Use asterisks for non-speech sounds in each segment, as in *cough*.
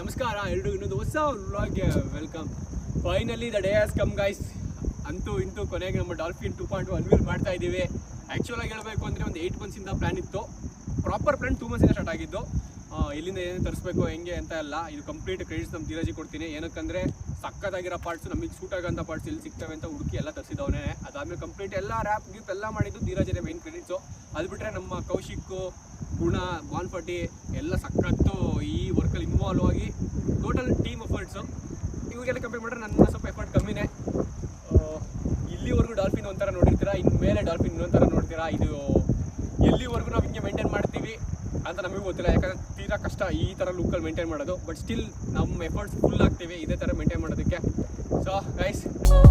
ನಮಸ್ಕಾರ, ಎಲ್ರಿಗೂ ಇನ್ನೊಂದು ಹೊಸ ವ್ಲಾಗ್ಗೆ welcome finally the day has come guys ಅಂತೂ ಇಂತೂ ಕೊನೆಗೆ ನಮ್ಮ dolphin two point one wheel ಮಾಡ್ತಾ ಇದ್ದೀವಿ. ಆ್ಯಕ್ಚುಲಾಗಿ ಹೇಳಬೇಕು ಅಂದರೆ ಒಂದು ಏಯ್ಟ್ ಮಂತ್ಸಿಂದ ಪ್ಲ್ಯಾನ್ ಇತ್ತು. ಪ್ರಾಪರ್ ಪ್ಲ್ಯಾನ್ ಟೂ ಮಂತ್ಸಿಂದ ಸ್ಟಾರ್ಟ್ ಆಗಿದ್ದು. ಇಲ್ಲಿಂದ ಏನೇನು ತರಿಸ್ಬೇಕು, ಹೆಂಗೆ ಅಂತ ಎಲ್ಲ, ಇದು ಕಂಪ್ಲೀಟ್ ಕ್ರೆಡಿಟ್ಸ್ ನಮ್ಮ ಧೀರಜಿ ಕೊಡ್ತೀನಿ. ಏನಕ್ಕಂದ್ರೆ ಸಕ್ಕತ್ತಾಗಿರೋ ಪಾರ್ಟ್ಸ್ ನಮಗೆ ಸೂಟ್ ಆಗೋಂಥ ಪಾರ್ಟ್ಸ್ ಇಲ್ಲಿ ಸಿಗ್ತವೆ ಅಂತ ಹುಡುಕಿ ಎಲ್ಲ ತರಿಸಿದವನೇ. ಅದಾದಮೇಲೆ ಕಂಪ್ಲೀಟ್ ಎಲ್ಲ ರ್ಯಾಪ್ ಗಿಪ್ ಎಲ್ಲ ಮಾಡಿದ್ದು ಧೀರಜನೇ ಮೇನ್ ಕ್ರೆಡಿಟ್ಸು ಅದು ಬಿಟ್ಟರೆ ನಮ್ಮ ಕೌಶಿಕ್ ಗುಣ ಬಾನ್ಪಟ್ಟಿ ಎಲ್ಲ ಸಕ್ಕತ್ತು ಈ ವರ್ಕಲ್ಲಿ ಇನ್ವಾಲ್ವ್ ಆಗಿ ಟೋಟಲ್ ಟೀಮ್ ಎಫರ್ಟ್ಸು ಇವಾಗೆಲ್ಲ ಕಂಪೇರ್ ಮಾಡಿದ್ರೆ ನನ್ನ ಸ್ವಲ್ಪ ಎಫರ್ಟ್ ಕಮ್ಮಿನೇ. ಇಲ್ಲಿವರೆಗೂ ಡಾಲ್ಫಿನ್ ಒಂಥರ ನೋಡಿರ್ತೀರಾ? ಇನ್ನು ಮೇಲೆ ಡಾಲ್ಫಿನ್ ಇನ್ನೊಂಥರ ನೋಡ್ತೀರಾ? ಇದು ಎಲ್ಲಿವರೆಗೂ ನಾವು ಹಿಂಗೆ ಮೇಂಟೈನ್ ಮಾಡ್ತೀವಿ ಅಂತ ನಮಗೂ ಗೊತ್ತಿಲ್ಲ. ಯಾಕಂದ್ರೆ ತೀರಾ ಕಷ್ಟ ಈ ಥರ ಲುಕ್ಕಲ್ಲಿ ಮೇಂಟೈನ್ ಮಾಡೋದು. ಬಟ್ ಸ್ಟಿಲ್ ನಮ್ಮ ಎಫರ್ಟ್ಸ್ ಫುಲ್ ಆಗ್ತೀವಿ. ಇದೇ ಥರ ಮೇಂಟೈನ್ ಮಾಡೋದಕ್ಕೆ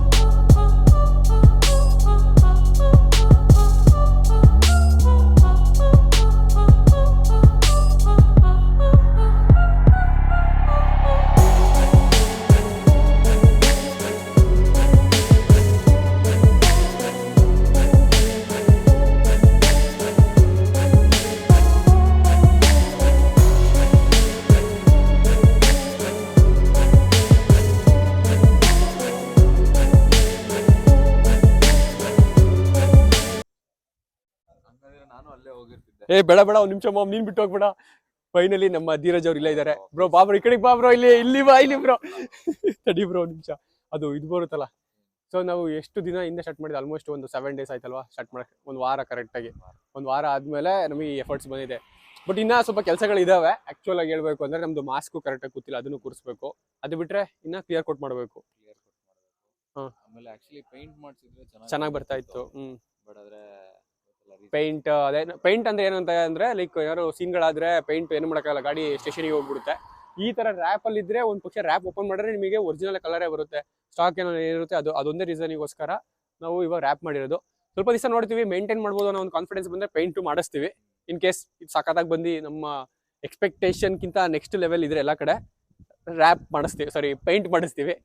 ಏ ಬೇಡ ಬೇಡ ಒಂದು ನಿಮಿಷ ಮಾಮ್ ನೀನ್ ಬಿಟ್ಟು ಹೋಗ್ಬೇಡ. ಫೈನಲಿ ನಮ್ಮ ಧೀರಜ್ ಅವ್ರು ಇಲ್ಲ ಇದ್ದಾರೆ ಬ್ರೋ ಬಾ ಬ್ರೋ ಈ ಕಡೆಗೆ ಬಾ ಬ್ರೋ ಇಲ್ಲಿ ಇಲ್ಲಿ ಬಾ ಇಲ್ಲಿ ಬ್ರೋ ತಡಿ ಬ್ರೋ ನಿಮಿಷ. ಅದು ಇದು ಬರುತ್ತಲ್ಲ. ಸೊ ನಾವು ಎಷ್ಟು ದಿನ ಹಿಂದೆ ಸ್ಟಾರ್ಟ್ ಮಾಡಿದ್ವಿ? ಆಲ್ಮೋಸ್ಟ್ ಒಂದು ಸೆವೆನ್ ಡೇಸ್ ಆಯ್ತಲ್ವಾ ಸ್ಟಾರ್ಟ್ ಮಾಡಕ್ಕೆ ಒಂದು ವಾರ ಕರೆಕ್ಟಾಗಿ ಒಂದು ವಾರ ಆದ್ಮೇಲೆ ನಮಗೆ ಎಫರ್ಟ್ಸ್ ಬಂದಿದೆ. ಬಟ್ ಇನ್ನ ಸ್ವಲ್ಪ ಕೆಲಸಗಳು ಇದಾವೆ ಆಕ್ಚುಲ್ ಆಗಿ ಹೇಳ್ಬೇಕು ಅಂದ್ರೆ ನಮ್ದು ಮಾಸ್ಕು ಕರೆಕ್ಟಾಗಿ ಕೂತಿಲ್ಲ ಅದನ್ನು ಕೂರಿಸ್ಬೇಕು. ಅದು ಬಿಟ್ರೆ ಇನ್ನ ಕ್ಲಿಯರ್ ಕೊಟ್ ಮಾಡಬೇಕು. ಮಾಡಬೇಕು ಆಮೇಲೆ ಆಕ್ಚುಲಿ ಪೇಂಟ್ ಮಾಡ್ಸಿದ್ರೆ ಚೆನ್ನಾಗಿ ಬರ್ತಾ ಇತ್ತು. ಹ್ಮ್. ಬಟ್ ಆದ್ರೆ ಪೈಂಟ್, ಅದೇ ಪೇಂಟ್ ಅಂದ್ರೆ ಏನಂತ ಅಂದ್ರೆ ಲೈಕ್ ಯಾರು ಸೀನ್ಗಳಾದ್ರೆ ಪೇಂಟ್ ಏನು ಮಾಡೋಕ್ಕಾಗಲ್ಲ, ಗಾಡಿ ಸ್ಟೇಷನಿಗೆ ಹೋಗ್ಬಿಡುತ್ತೆ. ಈ ತರ ರ್ಯಾಪ್ ಅಲ್ಲಿ ಇದ್ರೆ ಒಂದ್ ಪಕ್ಷ ರ್ಯಾಪ್ ಓಪನ್ ಮಾಡಿದ್ರೆ ನಿಮಗೆ ಒರಿಜಿನಲ್ ಕಲರೇ ಬರುತ್ತೆ. ಸ್ಟಾಕ್ ಏನೋ ಏನಿರುತ್ತೆ, ಅದು, ಅದೊಂದೇ ರೀಸನಿಗೋಸ್ಕರ ನಾವು ಇವಾಗ ರ್ಯಾಪ್ ಮಾಡಿರೋದು. ಸ್ವಲ್ಪ ದಿವಸ ನೋಡ್ತೀವಿ ಮೇಂಟೈನ್ ಮಾಡ್ಬೋದು ಅನ್ನೋ ಒಂದು ಕಾನ್ಫಿಡೆನ್ಸ್ ಬಂದ್ರೆ ಪೇಂಟ್ ಮಾಡಿಸ್ತೀವಿ. ಇನ್ ಕೇಸ್ ಇದು ಸಖತ್ತಾಗಿ ಬಂದು ನಮ್ಮ ಎಕ್ಸ್ಪೆಕ್ಟೇಷನ್ಗಿಂತ ನೆಕ್ಸ್ಟ್ ಲೆವೆಲ್ ಇದ್ರೆ ಎಲ್ಲ ಕಡೆ ರ್ಯಾಪ್ ಮಾಡಿಸ್ತೀವಿ ಸಾರಿ ಪೇಂಟ್ ಮಾಡಿಸ್ತೀವಿ.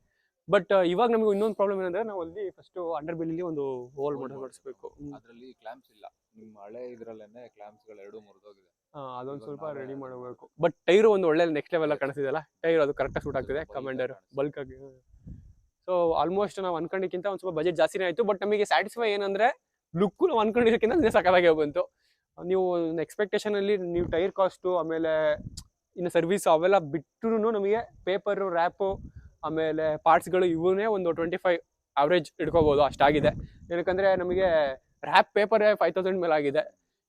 ಬಟ್ ಇವಾಗ ನಮಗೆ ಇನ್ನೊಂದು ಪ್ರಾಬ್ಲಮ್ ಏನಂದ್ರೆ ನಾವು ಅಲ್ಲಿ ಫಸ್ಟ್ ಅಂಡರ್ ಬಿಲ್ಲಿ ಒಂದು ಹೋಲ್ ಮಾಡಿ ಮಾಡಿಸ್ಬೇಕು. ಅದ್ರಲ್ಲಿ ಕ್ಲಾಂಪ್ಸ್ ಇಲ್ಲ. ನಿಮ್ಮ ಹಳೆ ಇದ್ರಲ್ಲೇ ಕ್ಲಾಂಪ್ಸ್ಗಳು ಎರಡು ಮುರಿದೋಗಿದೆ. ಅದೊಂದು ಸ್ವಲ್ಪ ರೆಡಿ ಮಾಡಬೇಕು. ಬಟ್ ಟೈರ್ ಒಂದು ಒಳ್ಳೆ ನೆಕ್ಸ್ಟ್ ಲೆವೆಲ್ ಕಾಣಿಸಿದೆಲ್ಲ ಟೈರ್ ಅದು ಕರೆಕ್ಟ್ ಸೂಟ್ ಆಗ್ತಿದೆ ಕಮಾಂಡರ್ ಬಲ್ಕ್ ಆಗಿ ಸೊ ಆಲ್ಮೋಸ್ಟ್ ನಾವು ಅನ್ಕೊಂಡಿಕ್ಕಿಂತ ಒಂದ್ ಸ್ವಲ್ಪ ಬಜೆಟ್ ಜಾಸ್ತಿನೇ ಆಯ್ತು. ಬಟ್ ನಮಗೆ ಸ್ಯಾಟಿಸ್ಫೈ ಏನಂದ್ರೆ ಲುಕ್ ನಾವು ಅನ್ಕೊಂಡಿರೋಕ್ಕಿಂತ ಸಕ್ಕತ್ತಾಗಿ ಬಂತು. ನೀವು ಎಕ್ಸ್ಪೆಕ್ಟೇಷನ್ ಅಲ್ಲಿ ನೀವು ಟೈರ್ ಕಾಸ್ಟು ಆಮೇಲೆ ಇನ್ನು ಸರ್ವಿಸ್ ಅವೆಲ್ಲ ಬಿಟ್ಟು ನಮಗೆ ಪೇಪರು ರ್ಯಾಪು ಆಮೇಲೆ ಪಾರ್ಟ್ಸ್ಗಳು ಇವನ್ನೇ ಒಂದು ಟ್ವೆಂಟಿ ಫೈವ್ ಅವರೇಜ್ ಇಟ್ಕೋಬೋದು ಅಷ್ಟಾಗಿದೆ. ಏನಕ್ಕಂದರೆ ನಮಗೆ ರ್ಯಾಪ್ ಪೇಪರೇ ಫೈವ್ ತೌಸಂಡ್ ಮೇಲೆ ಆಗಿದೆ.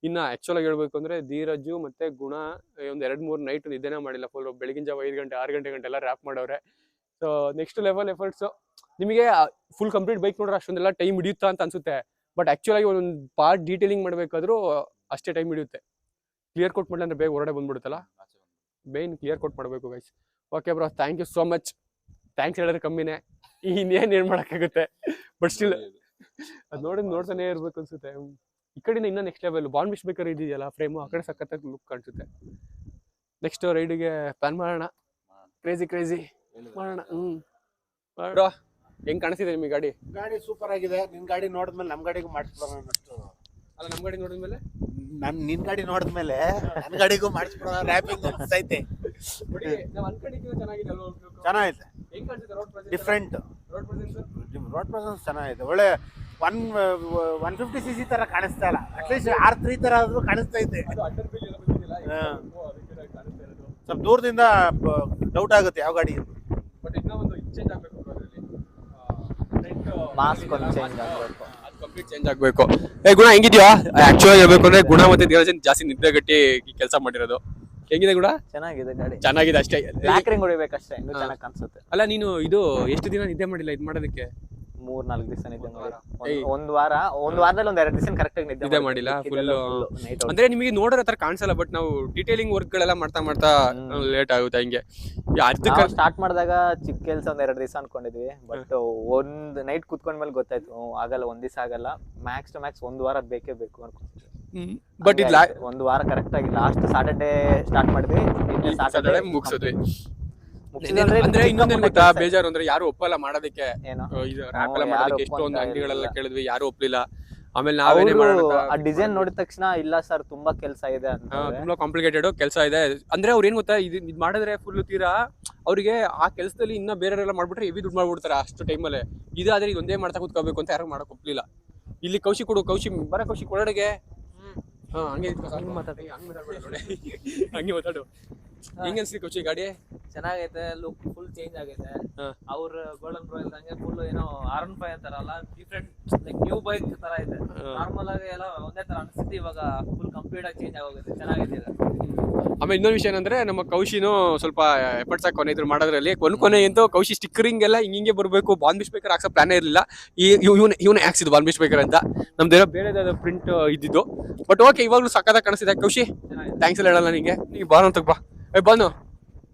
ಇನ್ನ ಆ್ಯಕ್ಚುಲಾಗಿ ಹೇಳಬೇಕು ಅಂದ್ರೆ ಧೀರಜು ಮತ್ತೆ ಗುಣ ಒಂದ್ ಎರಡ್ ಮೂರ್ ನೈಟ್ ನಿದ್ದೆನೇ ಮಾಡಿಲ್ಲ ಫುಲ್ ಬೆಳಗಿನ ಜಾವ ಐದು ಗಂಟೆ ಆರು ಗಂಟೆ ಗಂಟೆ ಎಲ್ಲ ರ್ಯಾಪ್ ಮಾಡೋರೆ. ಸೊ ನೆಕ್ಸ್ಟ್ ಲೆವೆಲ್ ಎಫರ್ಟ್ಸ್ ನಿಮಗೆ ಫುಲ್ ಕಂಪ್ಲೀಟ್ ಬೈಕ್ ನೋಡ್ರೆ ಅಷ್ಟೊಂದೆಲ್ಲ ಟೈಮ್ ಹಿಡಿಯುತ್ತಾ ಅಂತ ಅನ್ಸುತ್ತೆ. ಬಟ್ ಆಕ್ಚುಲ್ ಆಗಿ ಒಂದೊಂದು ಪಾರ್ಟ್ ಡೀಟೇಲಿಂಗ್ ಮಾಡಬೇಕಾದ್ರೂ ಅಷ್ಟೇ ಟೈಮ್ ಹಿಡಿಯುತ್ತೆ. ಕ್ಲಿಯರ್ ಕೊಟ್ ಮಾಡ್ಲಿ ಅಂದ್ರೆ ಬೇಗ ಹೊರಡೆ ಬಂದ್ಬಿಡುತ್ತಲ್ಲ? ಮೇನ್ ಕ್ಲಿಯರ್ ಕೊಟ್ ಮಾಡಬೇಕು guys okay bro thank you so much thanks ಹೇಳಿದ್ರೆ ಕಮ್ಮಿನೇ. ಇನ್ನೇನ್ ಏನ್ ಮಾಡಕ್ಕಾಗುತ್ತೆ? But still. ಅದ್ ನೋಡಿದ್ ನೋಡ್ತಾನೆ ಇರ್ಬೇಕು ಅನ್ಸುತ್ತೆ. ಈ ಕಡೆಯಿಂದ ಇನ್ನ ನೆಕ್ಸ್ಟ್ ಲೆವೆಲ್ ಬಾಂಡ್ ಬಿಶ್ ಬೇಕಾದ್ರೆ ಇದೆಯಲ್ಲ ಫ್ರೇಮು ಆ ಕಡೆ ಸಖತ್ತಾಗಿ ಲುಕ್ ಕಾಣಿಸುತ್ತೆ. ನೆಕ್ಸ್ಟ್ ರೈಡಿಗೆ ಪ್ಲಾನ್ ಮಾಡೋಣ. ಕ್ರೇಜಿ ಕ್ರೇಜಿ ಮಾಡೋಣ. ಹ್ಮ್. ಮಾಡೋಣ ಹೆಂಗ್ ಕಾಣಿಸ್ತಿದೆ ನಿಮಗೆ ಗಾಡಿ? ಗಾಡಿ ಸೂಪರ್ ಆಗಿದೆ. ನಿಮ್ಮ ಗಾಡಿ ನೋಡಿದ್ಮೇಲೆ ನಮ್ ಗಾಡಿಗೂ ಮಾಡಿಸ್ಬೋದು ಅಲ್ಲ ನಮ್ ಗಾಡಿ ನೋಡಿದ್ಮೇಲೆ ನನ್ ನಿನ್ ಗಾಡಿ ನೋಡಿದ್ಮೇಲೆ ನನ್ನ ಗಾಡಿಗೂ ಮಾಡಿಸ್ಬಿಡೋಣ ರ್ಯಾಪಿಂಗ್ ಅನ್ಸೈತೆ. ನೋಡಿ ನಾವು ಅನ್ಕೊಂಡಿದ್ದೀವಿ ಚೆನ್ನಾಗಿದೆ ಅಲ್ವಾ? ಚೆನ್ನಾಗೈತೆ ಹೆಂಗ್ ಕಾಣಿಸುತ್ತೆ road different road presence road presence ಚೆನ್ನಾಗಿದೆ. ಒಳ್ಳೆ one one fifty C C ತರ ಕಾಣಿಸ್ತಾ ಇಲ್ಲ. ಅಟ್ಲೀಸ್ಟ್ ಆರ್ ತ್ರೀ ತರ ಆದ್ರೂ ಕಾಣಿಸ್ತಾ ಇದೆ. ಅದು ಅಂಡರ್ ಬಿಲ್ ಎಲ್ಲ ಬಂದಿದೆಯಲ್ಲ ಹಾ. ಓ, ಅದಕ್ಕೆ ಕಾಣಿಸ್ತಾ ಇರೋದು. ಸ್ವಲ್ಪ ದೂರದಿಂದ ಡೌಟ್ ಆಗುತ್ತೆ ಯಾವ ಗಾಡಿ ಅಂತ. ಬಟ್ ಇನ್ನೂ ಒಂದು ಚೇಂಜ್ ಆಗಬೇಕು ಅದರಲ್ಲಿ. Mask ಒಂದು change ಆಗ್ಬೇಕು. ಕಂಪ್ಲೀಟ್ ಚೇಂಜ್ ಆಗಬೇಕು. ಏ ಗುಣ ಹೆಂಗಿದ್ಯಾ? ಆಕ್ಚುಲಿ ಹೇಳ್ಬೇಕು ಅಂದ್ರೆ ಗುಣ ಮತ್ತೆ ಧೀರಜನ್ ಜಾಸ್ತಿ ನಿದ್ದೆ ಗಟ್ಟಿ ಕೆಲಸ ಮಾಡಿರೋದು. ಹೆಂಗಿದೆ ಗುಣ? ಚೆನ್ನಾಗಿದೆ ಗಾಡಿ. ಚೆನ್ನಾಗಿದೆ ಅಷ್ಟೇ. ಲ್ಯಾಕ್ರಿಂಗ್ ಹೊಡಿಬೇಕಷ್ಟೇ ಇನ್ನು. ಚೆನ್ನಾಗಿ ಕಾಣಿಸುತ್ತೆ. ಅಲ್ಲ ನೀನು ಇದು ಎಷ್ಟು ದಿನ ನಿದ್ದೆ ಮಾಡಿಲ್ಲ ಇದು ಮಾಡೋದಕ್ಕೆ? ಮೂರ್ ನಾಲ್ಕು ದಿವಸ ನಿದ್ದೆ ಒಂದ್ ಮಾಡಿ. ಒಂದ್ ವಾರ ಒಂದ್ ವಾರದಲ್ಲಿ ಒಂದ್ ಎರಡ್ ದಿವಸ ಕರೆಕ್ಟ್ ಆಗಿ ನಿದ್ದೆ ಮಾಡಿಲ್ಲ, ಫುಲ್ ನೈಟ್ ಅಂದ್ರೆ ನಿಮಗೆ ನೋಡೋ ಹತ್ರ ಕಾಣಿಸಲ್ಲ ಬಟ್ ನಾವು ಡೀಟೇಲಿಂಗ್ ವರ್ಕ್ ಗಳೆಲ್ಲ ಮಾಡ್ತಾ ಮಾಡ್ತಾ ಲೇಟ್ ಆಗುತ್ತೆ ಹಿಂಗೆ. ಅರ್ಧಕ್ಕೆ ಸ್ಟಾರ್ಟ್ ಮಾಡಿದಾಗ ಚಿಕ್ಕ ಕೆಲ್ಸ ಒಂದ್ ಎರಡ್ ದಿವಸ ಅನ್ಕೊಂಡಿದ್ವಿ ಬಟ್ ಒಂದ್ ನೈಟ್ ಕುತ್ಕೊಂಡ್ಮೇಲೆ ಗೊತ್ತಾಯ್ತು ಆಗಲ್ಲ ಒಂದ್ ದಿವಸ ಆಗಲ್ಲ ಮ್ಯಾಕ್ಸ್ ಟು ಮ್ಯಾಕ್ಸ್ ಒಂದ್ ವಾರ ಬೇಕೇ ಬೇಕು ಅನ್ಕೊಂಡಿದ್ವಿ. ಬಟ್ ಇದು ಒಂದ್ ವಾರ ಕರೆಕ್ಟ್ ಆಗಿ ಲಾಸ್ಟ್ ಸಾಟರ್ಡೆ ಸ್ಟಾರ್ಟ್ ಮಾಡಿದ್ವಿ ಸಾಟರ್ಡೇ ಮುಗಿಸಿದ್ವಿ. ಅಂದ್ರೆ ಇನ್ನೊಂದೇನ್ ಗೊತ್ತಾ? ಬೇಜಾರು ಅಂದ್ರೆ ಯಾರು ಒಪ್ಪಲ್ಲ ಮಾಡೋದಕ್ಕೆ. ಇದು ರ್ಯಾಪ್ ಎಲ್ಲ ಮಾಡೋದಕ್ಕೆ ಎಷ್ಟೊಂದು ಅಂಗಡಿಗಳೆಲ್ಲ ಕೇಳಿದ್ವಿ ಯಾರು ಒಪ್ಲಿಲ್ಲ. ಆಮೇಲೆ ನಾವೇನೇ ಮಾಡೋಣ ಆ ಡಿಸೈನ್ ನೋಡಿದ ತಕ್ಷಣ ಇಲ್ಲ ಸರ್ ತುಂಬಾ ಕೆಲಸ ಇದೆ ತುಂಬಾ ಕಾಂಪ್ಲಿಕೇಟೆಡ್ ಕೆಲಸ ಇದೆ. ಅಂದ್ರೆ ಅವ್ರು ಏನ್ ಗೊತ್ತಾ? ಇದು ಇದ್ ಮಾಡಿದ್ರೆ ಫುಲ್ ತೀರಾ ಅವರಿಗೆ ಆ ಕೆಲಸದಲ್ಲಿ ಇನ್ನ ಬೇರೆಯವರೆಲ್ಲ ಮಾಡ್ಬಿಟ್ರೆ ಹೆವಿ ದುಡ್ಡು ಮಾಡ್ಬಿಡ್ತಾರೆ ಅಷ್ಟು ಟೈಮಲ್ಲಿ ಇದಾದ್ರೆ ಇದು ಒಂದೇ ಮಾಡ್ತಾ ಕೂತ್ಕೋಬೇಕು ಅಂತ ಯಾರು ಮಾಡಕ್ ಒಪ್ಲಿಲ್ಲ. ಇಲ್ಲಿ ಕೌಶಿ ಕೊಡು ಕೌಶಿ ಬರ ಕೌಶಿ ಕೊಡಡೆಗೆ ಹಂಗೆ ನೋಡಿ. ಹಂಗೆ ಮಾತಾಡು. ಹೆಂಗ್ ಅನ್ಸ್ತಿ ಕೊಚ್ಚಿ ಗಾಡಿ? ಚೆನ್ನಾಗೈತೆ ಲುಕ್ ಫುಲ್ ಚೇಂಜ್ ಆಗೈತೆ. ಅವ್ರ ಗೋಲ್ಡನ್ ರಾಯಲ್ ಹಂಗೆ ಫುಲ್ ಏನೋ ಆರ್ ಒನ್ ಫೈವ್ ಅಂತಾರಲ್ಲ ಡಿಫ್ರೆಂಟ್ ಲೈಕ್ ನ್ಯೂ ಬೈಕ್ ತರ ಇದೆ. ನಾರ್ಮಲ್ ಆಗಿ ಎಲ್ಲ ಒಂದೇ ತರ ಅನ್ಸುತ್ತೆ ಇವಾಗ ಫುಲ್ ಕಂಪ್ಲೀಟ್ ಆಗಿ ಚೇಂಜ್ ಆಗೋಗಿದೆ ಚೆನ್ನಾಗಿದೆ ಆಮೇಲೆ ಇನ್ನೊಂದು ವಿಷಯ ಏನಂದ್ರೆ ನಮ್ಮ ಕೌಶಿನು ಸ್ವಲ್ಪ ಎಫರ್ಟ್ಸ್ ಹಾಕಿ ಕೊನೆ ಇದ್ರು ಮಾಡೋದ್ರಲ್ಲಿ. ಕೊನೆ ಕೊನೆ ಅಂತೂ ಕೌಶಿ ಸ್ಟಿಕ್ಕರಿಂಗ್ ಎಲ್ಲ ಹಿಂಗೆ ಹಿಂಗೆ ಬರಬೇಕು ಬಾನ್ ಬಿಸ್ ಬೇಕರ್ ಹಾಕ್ಸೋ ಪ್ಲಾನೇ ಇರಲಿಲ್ಲ. ಈ ಇವನು ಇವನು ಹಾಕ್ಸಿದ್ದು ಬಾನ್ ಬಿಸ್ ಬೇಕರ್ ಅಂತ. ನಮ್ದೇನೋ ಬೇರೆದಾದ ಪ್ರಿಂಟ್ ಇದ್ದಿದ್ದು. ಬಟ್ ಓಕೆ ಇವಾಗಲೂ ಸಕ್ಕದಾಗ ಕಾಣಿಸಿದೆ ಕೌಶಿ ಥ್ಯಾಂಕ್ಸ್ ಎಲ್ಲ ಹೇಳಲ್ಲ ನಿಂಗೆ. ನೀ ಬಾನು ಅಂತ ಬಾ. ಏಯ್ ಬಾನು.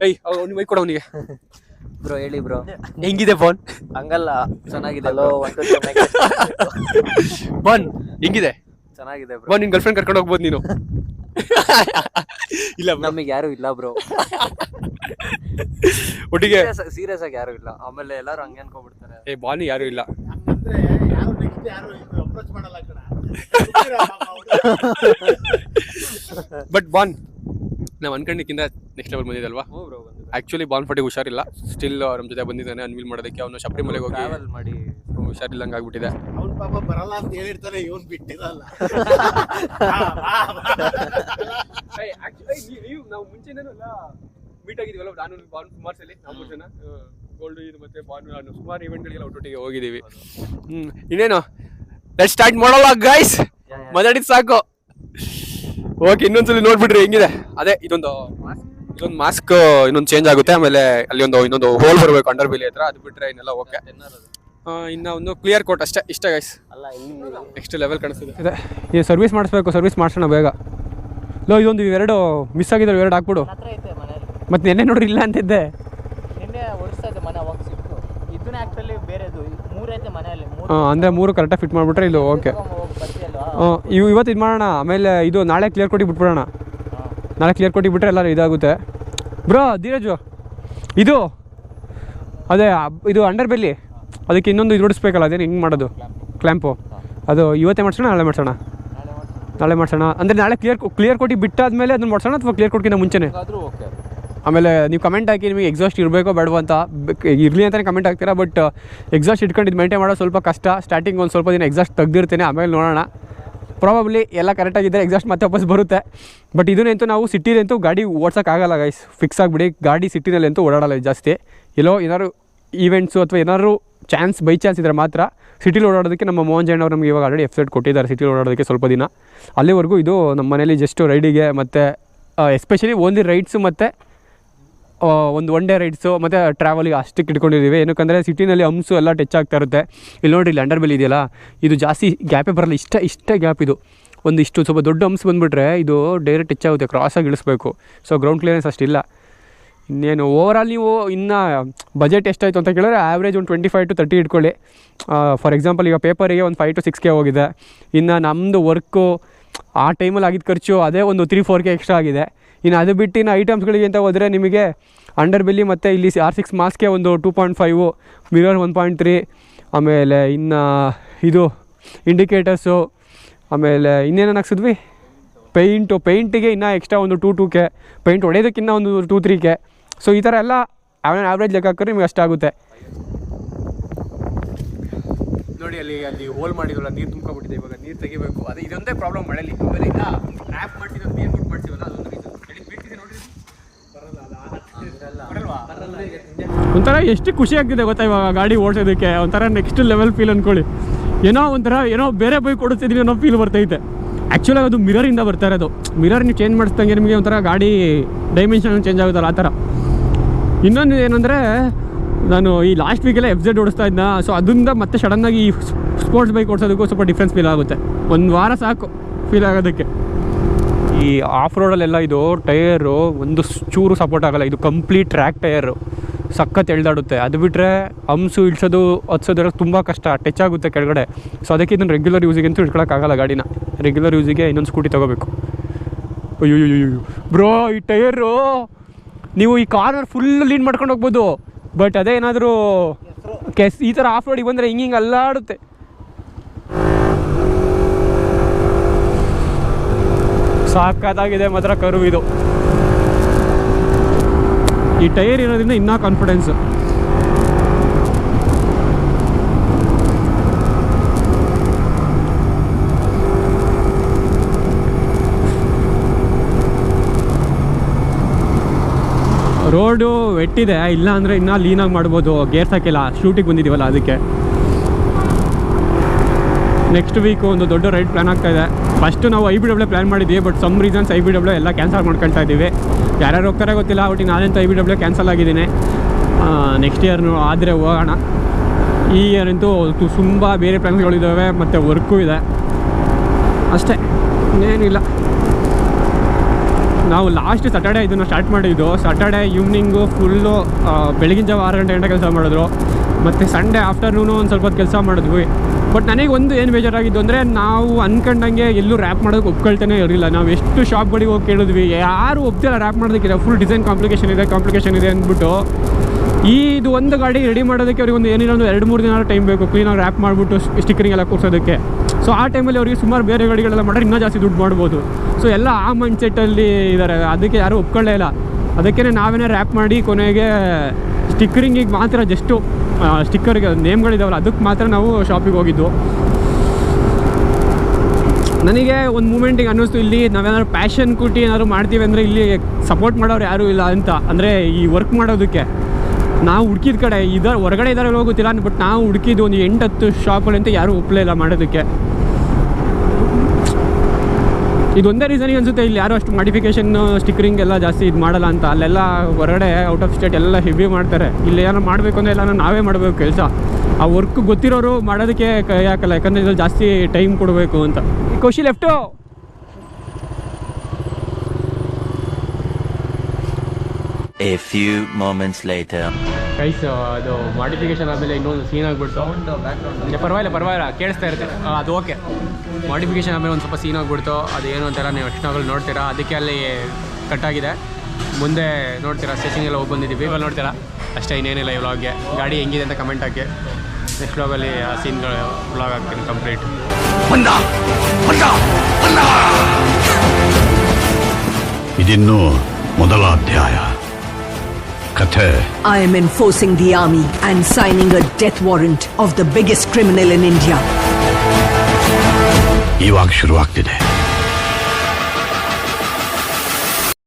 ಏಯ್ ಅವ್ನು ಮೈ ಕೊಡ ಅವನಿಗೆ. ಬ್ರೋ ಹೇಳಿ ಬ್ರೋ. ಹೆಂಗಿದೆ ಫೋನ್? ಹಂಗಲ್ಲ ಚೆನ್ನಾಗಿದೆ ಹಲೋ ಬಾನ್ ಹೆಂಗಿದೆ? ಚೆನ್ನಾಗಿದೆ ಬ್ರೋ. ಬಾನ್ ನಿನ್ ಗರ್ಲ್ ಫ್ರೆಂಡ್ ಕರ್ಕೊಂಡು ಹೋಗ್ಬೋದು ನೀನು. ಇಲ್ಲ. ನಮಗೆ ಯಾರು ಇಲ್ಲ ಬ್ರೋ. ಒಟ್ಟಿಗೆ ಸೀರಿಯಸ್ ಆಗಿ ಯಾರು ಇಲ್ಲ. ಆಮೇಲೆ ಎಲ್ಲರೂ ಹಂಗೆ ಅನ್ಕೊಂಡ್ಬಿಡ್ತಾರೆ. ಏ ಬಾನಿ ಯಾರು ಇಲ್ಲ. ಹಂಗಂದ್ರೆ ಯಾರು ನೆಕ್ಸ್ಟ್ *laughs* ಯಾರು ಅಪ್ರೋಚ್ ಮಾಡಲ್ಲ ಕಣ. ಬಟ್ ಬಾನ್ ನಾವು ಅನ್ಕೊಂಡಿಕ್ಕಿಂತ ನೆಕ್ಸ್ಟ್ ಲೆವೆಲ್ ಬಂದಿದ್ದಲ್ವಾ ಹ್ಞೂ ಬ್ರೋ ಬಂದಿದೆ. ಆಕ್ಚುಲಿ ಬಾನ್ ಫಟಿಗೆ ಹುಷಾರಿಲ್ಲ. ಸ್ಟಿಲ್ ನಮ್ಮ ಜೊತೆ ಬಂದಿದ್ದಾನೆ ಅನ್ವಿಲ್ ಮಾಡೋದಕ್ಕೆ. ಅವನು ಶಬರಿಮಲೆಗೆ ಹೋಗಿ ಟ್ರಾವೆಲ್ ಮಾಡಿ. ಹುಷಾರಿಲ್ಲಂಗೆ ಆಗ್ಬಿಟ್ಟಿದೆ. ಅವ್ನ್ ಪಾಪ ಬರಲ್ಲ ಅಂತ ಹೇಳಿರ್ತಾನೆ ಇವನ್ ಬಿಟ್ಟಿರಲ್ಲ. ನೀವು ನಾವು ಮುಂಚೆನೇನು ಎಲ್ಲ ಮೀಟ್ ಆಗಿದೀವಲ್ಲ ನಾನು ಬಾನ್ ಸುಮಾರು ಸಲ ನಾವು ಮೂರು ಜನ. ಗೋಲ್ಡ್ ಇದು ಮತ್ತೆ ಬಾನ್ ನಾನು ಸುಮಾರು ಇವೆಂಟ್ಗಳಿಗೆಲ್ಲ ಒಟ್ಟೊಟ್ಟಿಗೆ ಹೋಗಿದ್ದೀವಿ. ಹ್ಮ್ ಇನ್ನೇನು? ಲೆಟ್ ಸ್ಟಾರ್ಟ್ ಮಾಡೋಲ್ಲ ಗೈಸ್ ಮಾತಾಡಿದ್ ಸಾಕು. ಓಕೆ ಇನ್ನೊಂದ್ಸಲಿ ನೋಡ್ಬಿಡ್ರಿ ಹೆಂಗಿದೆ? ಅದೇ ಇದೊಂದು ಇದೊಂದು ಮಾಸ್ಕ್ ಇನ್ನೊಂದು ಚೇಂಜ್ ಆಗುತ್ತೆ. ಆಮೇಲೆ ಅಲ್ಲಿ ಒಂದು ಇನ್ನೊಂದು ಹೋಲ್ ಬರಬೇಕು ಅಂಡರ್ ಬಿಲಿ ಹತ್ರ. ಅದು ಬಿಟ್ರೆ ಇನ್ನೆಲ್ಲ ಓಕೆ ಇನ್ನ ಒಂದು ಕ್ಲಿಯರ್ ಕೋಟ್ ಅಷ್ಟೇ. ಇಷ್ಟ ಗೈಸ್ ಅಲ್ಲ ಇಲ್ಲಿ ನೆಕ್ಸ್ಟ್ ಲೆವೆಲ್ ಕಾಣಿಸ್ತಿದೆ. ಇದೆ. ಈ ಸರ್ವಿಸ್ ಮಾಡಿಸ್ಬೇಕು ಸರ್ವಿಸ್ ಮಾಡಿಸೋಣ ಬೇಗ. ಲೋ ಇದೊಂದು ಇವೆರಡು ಮಿಸ್ ಆಗಿದ್ರೆ ಎರಡು ಹಾಕ್ಬಿಡು. ಹತ್ರ ಐತೆ ಮನೇಲಿ ಮತ್ತೆ ನೆನ್ನೆ ನೋಡ್ರಿ ಇಲ್ಲ ಅಂತಿದ್ದೆ. ನೆನ್ನೆ ಓಡಿಸ್ತಾ ಇದ್ದೆ ಮನೆ ಅವಾಗ ಸಿಕ್ತು. ಇದನ್ನೇ ಆಕ್ಚುಲಿ ಬೇರೆದು. ಮೂರೈತೆ ಮನೆಯಲ್ಲಿ. ಹಾಂ ಅಂದರೆ ಮೂರು ಕರೆಕ್ಟಾಗಿ ಫಿಟ್ ಮಾಡಿಬಿಟ್ರೆ ಇದು ಓಕೆ ಹಾಂ ಇವು ಇವತ್ತು ಇದು ಮಾಡೋಣ, ಆಮೇಲೆ ಇದು ನಾಳೆ ಕ್ಲಿಯರ್ ಕೊಟ್ಟು ಬಿಟ್ಬಿಡೋಣ. ನಾಳೆ ಕ್ಲಿಯರ್ ಕೊಟ್ಟು ಬಿಟ್ರೆ ಎಲ್ಲ ಇದಾಗುತ್ತೆ. ಬ್ರೋ, ಧೀರಜು, ಇದು, ಅದೇ, ಇದು ಅಂಡರ್ ಬೆಲ್ಲಿ ಅದಕ್ಕೆ ಇನ್ನೊಂದು ಇದು ಹೊಡಿಸ್ಬೇಕಲ್ಲ ಅದೇನು ಹಿಂಗೆ ಮಾಡೋದು? ಕ್ಲ್ಯಾಂಪು ಅದು ಇವತ್ತೇ ಮಾಡ್ಸೋಣ, ನಾಳೆ ಮಾಡ್ಸೋಣ? ನಾಳೆ ಮಾಡ್ಸೋಣ. ಅಂದರೆ ನಾಳೆ ಕ್ಲಿಯರ್ ಕ್ಲಿಯರ್ ಕೊಟ್ಟು ಬಿಟ್ಟಾದ್ಮೇಲೆ ಅದನ್ನು ಮಾಡ್ಸೋಣ ಅಥವಾ ಕ್ಲಿಯರ್ ಕೊಟ್ಟಿನ ಮುಂಚೆನೇ? ಆಮೇಲೆ ನೀವು ಕಮೆಂಟ್ ಹಾಕಿ, ನಿಮಗೆ ಎಕ್ಸಾಸ್ಟ್ ಇರಬೇಕೋ ಬೇಡವೋ ಅಂತ ಇರಲಿ ಅಂತಲೇ ಕಮೆಂಟ್ ಹಾಕ್ತೀರಾ ಬಟ್ ಎಕ್ಸಾಸ್ಟ್ ಇಟ್ಕೊಂಡು ಇದು ಮೇಂಟೈನ್ ಮಾಡೋದು ಸ್ವಲ್ಪ ಕಷ್ಟ. ಸ್ಟಾರ್ಟಿಂಗ್ ಒಂದು ಸ್ವಲ್ಪ ದಿನ ಎಕ್ಸಾಸ್ಟ್ ತೆಗ್ದಿರ್ತೇನೆ, ಆಮೇಲೆ ನೋಡೋಣ. ಪ್ರಾಬಬ್ಲಿ ಎಲ್ಲ ಕರೆಕ್ಟಾಗಿದ್ದರೆ ಎಕ್ಸಾಸ್ಟ್ ಮತ್ತೆ ವಾಪಸ್ ಬರುತ್ತೆ. ಬಟ್ ಇದನ್ನಂತೂ ನಾವು ಸಿಟಿಲಂತೂ ಗಾಡಿ ಓಡ್ಸೋಕ್ಕಾಗಲ್ಲ ಗೈಸ್ ಫಿಕ್ಸ್ ಆಗಿಬಿಡಿ. ಗಾಡಿ ಸಿಟಿನಲ್ಲಂತೂ ಓಡಾಡಲ್ಲ ಜಾಸ್ತಿ. ಎಲ್ಲೋ ಏನಾದ್ರು ಈವೆಂಟ್ಸು ಅಥವಾ ಏನಾದ್ರು ಚಾನ್ಸ್ ಬೈ ಚಾನ್ಸ್ ಇದ್ದರೆ ಮಾತ್ರ ಸಿಟಿಲಿ ಓಡಾಡೋದಕ್ಕೆ ನಮ್ಮ ಮೋಹನ್ ಜೈನ್ ಅವರು ನಮಗೆ ಇವಾಗ ಆಲ್ರೆಡಿ ಎಫ್ಸೆಟ್ ಕೊಟ್ಟಿದ್ದಾರೆ ಸಿಟಿಲಿ ಓಡಾಡೋದಕ್ಕೆ ಸ್ವಲ್ಪ ದಿನ. ಅಲ್ಲಿವರೆಗೂ ಇದು ನಮ್ಮ ಮನೇಲಿ ಜಸ್ಟ್ ರೈಡಿಗೆ ಮತ್ತು ಎಸ್ಪೆಷಲಿ ಓನ್ಲಿ ರೈಡ್ಸು ಮತ್ತು ಒಂದು ಒನ್ ಡೇ ರೈಡ್ಸು ಮತ್ತು ಟ್ರಾವೆಲಿಗೆ ಅಷ್ಟಕ್ಕೆ ಇಟ್ಕೊಂಡಿದ್ದೀವಿ ಏನಕ್ಕಂದರೆ ಸಿಟಿನಲ್ಲಿ ಹಂಸು ಎಲ್ಲ ಟಚ್ ಆಗ್ತಾ ಇರುತ್ತೆ. ಇಲ್ಲಿ ನೋಡಿರಿ, ಇಲ್ಲಿ ಅಂಡರ್ ಬೆಲ್ ಇದೆಯಲ್ಲ? ಇದು ಜಾಸ್ತಿ ಗ್ಯಾಪೇ ಬರಲ್ಲ, ಇಷ್ಟ, ಇಷ್ಟೇ ಗ್ಯಾಪ್ ಇದು. ಒಂದು ಇಷ್ಟು ಸ್ವಲ್ಪ ದೊಡ್ಡ ಹಂಸು ಬಂದುಬಿಟ್ರೆ ಇದು ಡೈರೆಕ್ಟ್ ಟಚ್ ಆಗುತ್ತೆ ಕ್ರಾಸಾಗಿ ಇಳಿಸ್ಬೇಕು. ಸೊ ಗ್ರೌಂಡ್ ಕ್ಲಿಯರೆನ್ಸ್ ಅಷ್ಟಿಲ್ಲ. ಇನ್ನೇನು ಓವರಾಲ್ ನೀವು ಇನ್ನು ಬಜೆಟ್ ಎಷ್ಟಾಯಿತು ಅಂತ ಕೇಳಿದ್ರೆ ಆ್ಯಾವ್ರೇಜ್ ಒಂದು ಟ್ವೆಂಟಿ ಫೈವ್ ಟು ತರ್ಟಿ ಇಟ್ಕೊಳ್ಳಿ ಫಾರ್ ಎಕ್ಸಾಂಪಲ್ ಈಗ ಪೇಪರಿಗೆ ಒಂದು ಫೈವ್ ಟು ಸಿಕ್ಸ್ ಕೆ ಹೋಗಿದೆ. ಇನ್ನು ನಮ್ಮದು ವರ್ಕು ಆ ಟೈಮಲ್ಲಿ ಆಗಿದ್ದ ಖರ್ಚು ಅದೇ ಒಂದು ತ್ರೀ ಫೋರ್ ಕೆ ಎಕ್ಸ್ಟ್ರಾ ಆಗಿದೆ. ಇನ್ನು ಅದು ಬಿಟ್ಟು ಇನ್ನು ಐಟಮ್ಸ್ಗಳಿಗೆ ಅಂತ ಹೋದರೆ ನಿಮಗೆ ಅಂಡರ್ ಬೆಲ್ಲಿ ಮತ್ತು ಇಲ್ಲಿ ಆರ್ ಸಿಕ್ಸ್ ಮಾಸ್ಗೆ ಒಂದು two point five mirror one point three ಆಮೇಲೆ ಇನ್ನು ಇದು ಇಂಡಿಕೇಟರ್ಸು ಆಮೇಲೆ ಇನ್ನೇನೇನು ಹಾಕ್ಸಿದ್ವಿ? ಪೇಂಟು ಪೇಂಟಿಗೆ ಇನ್ನೂ ಎಕ್ಸ್ಟ್ರಾ ಒಂದು ಟೂ ಟೂ ಕೆ ಪೇಂಟ್ ಹೊಡೆಯೋದಕ್ಕಿಂತ ಒಂದು ಟೂ ತ್ರೀ ಕೆ ಸೊ ಈ ಥರ ಎಲ್ಲ ಆವ್ರೇಜ್ ಲೆಕ್ಕ ಹಾಕಿದ್ರೆ ನಿಮಗೆ ಅಷ್ಟಾಗುತ್ತೆ ನೋಡಿ, ಅಲ್ಲಿ ಅಲ್ಲಿ ಹೋಲ್ ಮಾಡಿದ್ರಲ್ಲ, ನೀರು ತುಂಬ್ಕೊಬಿಟ್ಟಿದೆ ಇವಾಗ ನೀರು ತೆಗಿಬೇಕು. ಅದೇ ಇದೊಂದೇ ಪ್ರಾಬ್ಲಮ್ ಮಳೆಯಲ್ಲಿ ಆಮೇಲೆ ಇಲ್ಲ ಟ್ರ್ಯಾಪ್ ಮಾಡ್ತಿದ್ದು ನೀರು ಕೊಟ್ಟು ಮಾಡ್ತೀವಲ್ಲ ಅದೊಂದು ರೀಸನ್ ಒಂಥರ ಎಷ್ಟು ಖುಷಿ ಆಗ್ತಿದೆ ಗೊತ್ತಾ ಇವಾಗ ಗಾಡಿ ಓಡಿಸೋದಕ್ಕೆ? ಒಂಥರ ನೆಕ್ಸ್ಟ್ ಲೆವೆಲ್ ಫೀಲ್ ಅಂದ್ಕೊಳ್ಳಿ ಏನೋ ಒಂಥರ, ಏನೋ ಬೇರೆ ಬೈಕ್ ಓಡಿಸ್ತಿದ್ವಿ ಅನ್ನೋ ಫೀಲ್ ಬರ್ತೈತೆ ಆ್ಯಕ್ಚುಲಾಗಿ ಅದು ಮಿರರಿಂದ ಬರ್ತಾ ಇರೋದು. ಮಿರರ್ ನೀವು ಚೇಂಜ್ ಮಾಡಿಸ್ದಂಗೆ ನಿಮಗೆ ಒಂಥರ ಗಾಡಿ ಡೈಮೆನ್ಷನ್ ಚೇಂಜ್ ಆಗುತ್ತಲ್ಲ ಆ ಥರ. ಇನ್ನೊಂದು ಏನಂದರೆ, ನಾನು ಈ ಲಾಸ್ಟ್ ವೀಕೆಲ್ಲ ಎಫ್ ಜೆಡ್ ಓಡಿಸ್ತಾ ಇದ್ನ. ಸೊ ಅದರಿಂದ ಮತ್ತೆ ಸಡನ್ನಾಗಿ ಈ ಸ್ಪೋರ್ಟ್ಸ್ ಬೈಕ್ ಓಡಿಸೋದಕ್ಕೂ ಸ್ವಲ್ಪ ಡಿಫ್ರೆನ್ಸ್ ಫೀಲ್ ಆಗುತ್ತೆ. ಒಂದು ವಾರ ಸಾಕು ಫೀಲ್ ಆಗೋದಕ್ಕೆ. ಈ ಆಫ್ ರೋಡಲ್ಲೆಲ್ಲ ಇದು ಟೈರು, ಒಂದು ಚೂರು ಸಪೋರ್ಟ್ ಆಗಲ್ಲ. ಇದು ಕಂಪ್ಲೀಟ್ ಟ್ರ್ಯಾಕ್ ಟೈರು. ಸಖತ್ ಎಳ್ದಾಡುತ್ತೆ. ಅದು ಬಿಟ್ಟರೆ ಹಂಸು ಇಳಿಸೋದು ಹತ್ಸೋದ್ರಲ್ಲಿ ತುಂಬ ಕಷ್ಟ. ಟಚ್ ಆಗುತ್ತೆ ಕೆಳಗಡೆ. ಸೊ ಅದಕ್ಕೆ ಇದನ್ನು ರೆಗ್ಯುಲರ್ ಯೂಸಿಗೆ ಅಂತೂ ಇಟ್ಕೊಳಕ್ಕಾಗಲ್ಲ ಗಾಡಿನ. ರೆಗ್ಯುಲರ್ ಯೂಸಿಗೆ ಇನ್ನೊಂದು ಸ್ಕೂಟಿ ತೊಗೋಬೇಕು. ಅಯ್ಯೋ ಬ್ರೋ ಈ ಟೈರು ನೀವು ಈ ಕಾರ್ನರ್ ಫುಲ್ ಲೀನ್ ಮಾಡ್ಕೊಂಡು ಹೋಗ್ಬೋದು ಬಟ್ ಅದೇ ಏನಾದರೂ ಕೆಸ್ ಈ ಥರ ಆಫ್ ರೋಡಿಗೆ ಬಂದರೆ ಹಿಂಗೆ ಹಿಂಗೆ ಅಲ್ಲಾಡುತ್ತೆ ಸಾಕಾಗಿದೆ, ಮಾತ್ರ ಕರು ಇದು. ಈ ಟೈರ್ ಇರೋದ್ರಿಂದ ಇನ್ನೂ ಕಾನ್ಫಿಡೆನ್ಸ್ ರೋಡು, ವೆಟ್ಟಿದೆ. ಇಲ್ಲ ಅಂದರೆ ಇನ್ನೂ ಲೀನಾಗಿ ಮಾಡ್ಬೋದು. ಗೇರ್ಸ್ ಹಾಕಿಲ್ಲ ಶೂಟಿಗೆ ಬಂದಿದ್ದೀವಲ್ಲ ಅದಕ್ಕೆ. ನೆಕ್ಸ್ಟ್ ವೀಕ್ ಒಂದು ದೊಡ್ಡ ರೈಡ್ ಪ್ಲಾನ್ ಆಗ್ತಾ ಇದೆ. ಫಸ್ಟು ನಾವು ಐ ಬಿ ಡಬ್ಲ್ಯೂ ಪ್ಲಾನ್ ಮಾಡಿದ್ವಿ but some reasons I B W ಎಲ್ಲ ಕ್ಯಾನ್ಸಲ್ ಮಾಡ್ಕೊಳ್ತಾ ಇದ್ದೀವಿ. ಯಾರ್ಯಾರು ಹೋಗ್ತಾರೆ ಗೊತ್ತಿಲ್ಲ ಒಟ್ಟಿಗೆ ನಾನಂತೂ ಐ ಬಿ ಡಬ್ಲ್ಯೂ ಕ್ಯಾನ್ಸಲ್ ಆಗಿದ್ದೀನಿ. ನೆಕ್ಸ್ಟ್ ಇಯರ್ನು ಆದರೆ ಹೋಗೋಣ. ಈ ಇಯರ್ ಅಂತೂ ತುಂಬ ಬೇರೆ ಪ್ಲ್ಯಾನ್ಸ್ಗಳಿದ್ದಾವೆ ಮತ್ತು ವರ್ಕು ಇದೆ. ಅಷ್ಟೇ, ಇನ್ನೇನಿಲ್ಲ. ನಾವು ಲಾಸ್ಟ್ ಸ್ಯಾಟರ್ಡೇ ಇದನ್ನು ಸ್ಟಾರ್ಟ್ ಮಾಡಿದ್ದು. ಸ್ಯಾಟರ್ಡೇ ಈವ್ನಿಂಗು ಫುಲ್ಲು ಬೆಳಗಿನ ಜಾವ ಆರು ಗಂಟೆ ಗಂಟೆ ಕೆಲಸ ಮಾಡಿದ್ರು. ಮತ್ತು ಸಂಡೇ ಆಫ್ಟರ್ನೂನು ಒಂದು ಸ್ವಲ್ಪ ಕೆಲಸ ಮಾಡಿದ್ವಿ. ಬಟ್ ನನಗೆ ಒಂದು ಏನು ಬೇಜಾರಾಗಿದ್ದು ಅಂದರೆ ನಾವು ಅಂದ್ಕೊಂಡಂಗೆ ಎಲ್ಲೂ ರ್ಯಾಪ್ ಮಾಡೋದಕ್ಕೆ ಒಪ್ಕೊಳ್ತಾನೆ ಇರಲಿಲ್ಲ. ನಾವು ಎಷ್ಟು ಶಾಪ್ಗಳಿಗೆ ಹೋಗಿ ಕೇಳಿದ್ವಿ. ಯಾರು ಒಪ್ತಿಲ್ಲ ರ್ಯಾಪ್ ಮಾಡೋದಕ್ಕಿಲ್ಲ ಫುಲ್ ಡಿಸೈನ್ ಕಾಂಪ್ಲಿಕೇಶನ್ ಇದೆ ಕಾಂಪ್ಲಿಕೇಶನ್ ಇದೆ ಅಂದ್ಬಿಟ್ಟು. ಈ ಇದು ಒಂದು ಗಾಡಿ ರೆಡಿ ಮಾಡೋದಕ್ಕೆ ಅವ್ರಿಗೆ ಒಂದು ಏನಿಲ್ಲ ಒಂದು ಎರಡು, ಮೂರು ದಿನ ಟೈಮ್ ಬೇಕು. ಕ್ಲೀನಾಗಿ ರ್ಯಾಪ್ ಮಾಡಿಬಿಟ್ಟು ಸ್ಟಿಕ್ಕರಿಂಗ್ ಎಲ್ಲ ಕೂರ್ಸೋದಕ್ಕೆ. ಸೊ ಆ ಟೈಮಲ್ಲಿ ಅವರಿಗೆ ಸುಮಾರು ಬೇರೆ ಗಾಡಿಗಳೆಲ್ಲ ಮಾಡಿದ್ರೆ ಇನ್ನೂ ಜಾಸ್ತಿ ದುಡ್ಡು ಮಾಡ್ಬೋದು. ಸೊ ಎಲ್ಲ ಆ ಮೈಂಡ್ ಸೆಟ್ಟಲ್ಲಿ ಇದ್ದಾರೆ ಅದಕ್ಕೆ ಯಾರೂ ಒಪ್ಕೊಳ್ಳೇ ಇಲ್ಲ. ಅದಕ್ಕೇ ನಾವೇನೇ ರ್ಯಾಪ್ ಮಾಡಿ ಕೊನೆಗೆ ಸ್ಟಿಕ್ಕರಿಂಗಿಗೆ ಮಾತ್ರ ಜಸ್ಟು ಸ್ಟಿಕ್ಕರ್ಗೆ ನೇಮ್ಗಳಿದಾವಲ್ಲ, ಅದಕ್ಕೆ ಮಾತ್ರ ನಾವು ಶಾಪಿಗೆ ಹೋಗಿದ್ದು. ನನಗೆ ಒಂದು ಮೂಮೆಂಟಿಗೆ ಅನ್ನಿಸ್ತು, ಇಲ್ಲಿ ನಾವೇನಾದ್ರು ಪ್ಯಾಷನ್ ಕೂಟಿ ಏನಾದ್ರು ಮಾಡ್ತೀವಿ ಅಂದರೆ ಇಲ್ಲಿ ಸಪೋರ್ಟ್ ಮಾಡೋರು ಯಾರೂ ಇಲ್ಲ ಅಂತ. ಅಂದರೆ ಈ ವರ್ಕ್ ಮಾಡೋದಕ್ಕೆ. ನಾವು ಹುಡುಕಿದ ಕಡೆ, ಇದರ ಹೊರಗಡೆ ಇದ್ದಾರೆ ಗೊತ್ತಿಲ್ಲ ಬಟ್ ನಾವು ಹುಡುಕಿದ್ದು ಒಂದು ಎಂಟು ಹತ್ತು ಶಾಪಲ್ಲಿ ಅಂತ ಯಾರೂ ಒಪ್ಪಲೇ ಇಲ್ಲ ಮಾಡೋದಕ್ಕೆ. ಇದೊಂದೇ ರೀಸನ್ ಅನಿಸುತ್ತೆ ಇಲ್ಲಿ ಯಾರು ಅಷ್ಟು ಮಾಡಿಫಿಕೇಷನ್ ಸ್ಟಿಕ್ಕರಿಂಗ್ ಎಲ್ಲ ಜಾಸ್ತಿ ಇದು ಮಾಡಲ್ಲ ಅಂತ. ಅಲ್ಲೆಲ್ಲ ಹೊರಗಡೆ ಔಟ್ ಆಫ್ ಸ್ಟೇಟ್ ಎಲ್ಲ ಹೆವಿ ಮಾಡ್ತಾರೆ. ಇಲ್ಲಿ ಏನೋ ಮಾಡಬೇಕು ಅಂದರೆ ಎಲ್ಲ ನಾವೇ ಮಾಡಬೇಕು ಕೆಲಸ. ಆ ವರ್ಕ್ ಗೊತ್ತಿರೋರು ಮಾಡೋದಕ್ಕೆ ಕೈ ಹಾಕಲ್ಲ, ಯಾಕಂದರೆ ಇದ್ರಲ್ಲಿ ಜಾಸ್ತಿ ಟೈಮ್ ಕೊಡಬೇಕು ಅಂತ. ಖುಷಿ left A few moments later. ಕೈಸ್ ಅದು ಮಾಡಿಫಿಕೇಶನ್ ಆದಮೇಲೆ ಇನ್ನೊಂದು ಸೀನ್ ಆಗಿಬಿಡ್ತು. ಪರವಾಗಿಲ್ಲ ಪರವಾಗಿಲ್ಲ. ಕೇಳಿಸ್ತಾ ಇರುತ್ತೆ. ಅದು ಓಕೆ ಮಾಡಿಫಿಕೇಶನ್ ಆದಮೇಲೆ ಒಂದು ಸ್ವಲ್ಪ ಸೀನ್ ಆಗ್ಬಿಡ್ತು. ಅದೇನು ಅಂತೆಲ್ಲ ನೀವು ಎಷ್ಟನಾಗಲು ನೋಡ್ತೀರಾ? ಅದಕ್ಕೆ ಅಲ್ಲಿ ಕಟ್ಟಾಗಿದೆ ಮುಂದೆ ನೋಡ್ತೀರಾ? ಸ್ಟೇಷನ್ ಎಲ್ಲ ಹೋಗಿ ಬಂದಿದ್ದೀವಿ. ಇವಾಗ ನೋಡ್ತೀರಾ? ಅಷ್ಟೇ ಇನ್ನೇನಿಲ್ಲ ಈ ವ್ಲಾಗ್ಗೆ ಗಾಡಿ ಹೆಂಗಿದೆ ಅಂತ ಕಮೆಂಟ್ ಹಾಕಿ. ನೆಕ್ಸ್ಟ್ ವ್ಲಾಗಲ್ಲಿ ಆ ಸೀನ್ಗಳು ವ್ಲಾಗ್ ಹಾಕ್ತೀನಿ ಕಂಪ್ಲೀಟ್ ಇದಿನ್ನೂ ಮೊದಲ ಅಧ್ಯಾಯ. ಕಥೆ I am enforcing the army and signing a death warrant of the biggest criminal in India. ಇವಾಗ ಶುರುವಾಗ್ತಿದೆ